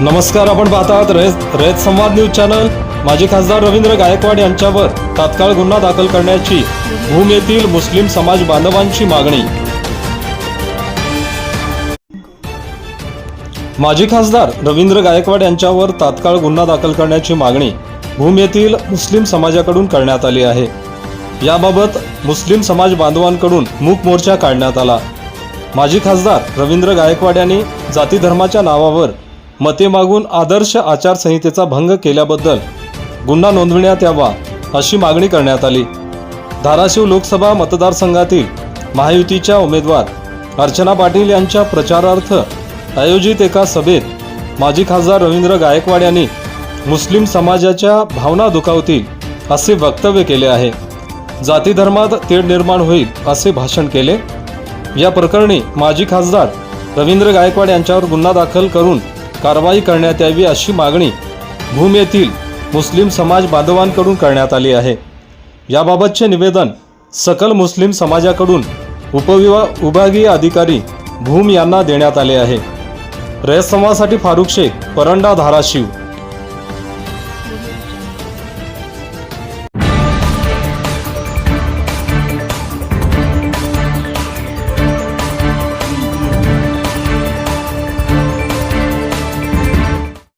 नमस्कार आपण पाहतात रयत रयत संवाद न्यूज चॅनल. माजी खासदार रवींद्र गायकवाड यांच्यावर तात्काळ गुन्हा दाखल करण्याची भूम येथील मुस्लिम समाज बांधवांची मागणी. माजी खासदार रवींद्र गायकवाड यांच्यावर तात्काळ गुन्हा दाखल करण्याची मागणी भूम येथील मुस्लिम समाजाकडून करण्यात आली आहे. याबाबत मुस्लिम समाज बांधवांकडून मूक मोर्चा काढण्यात आला. माजी खासदार रवींद्र गायकवाड यांनी जाती धर्माच्या नावावर मते मागून आदर्श आचारसंहितेचा भंग केल्याबद्दल गुन्हा नोंदविण्यात यावा अशी मागणी करण्यात आली. धाराशिव लोकसभा मतदारसंघातील महायुतीच्या उमेदवार अर्चना पाटील यांच्या प्रचारार्थ आयोजित एका सभेत माजी खासदार रवींद्र गायकवाड यांनी मुस्लिम समाजाच्या भावना दुखावतील असे वक्तव्य केले आहे. जाती धर्मात तेढ निर्माण होईल असे भाषण केले. या प्रकरणी माजी खासदार रवींद्र गायकवाड यांच्यावर गुन्हा दाखल करून कारवाई करण्यात यावी अशी मागणी भूम येथील मुस्लिम समाज बांधवांकडून करण्यात आली आहे. याबाबतचे निवेदन सकल मुस्लिम समाजाकडून उपविभा विभागीय अधिकारी भूम यांना देण्यात आले आहे. रयत समाजासाठी फारुख शेख परंडा धाराशिव.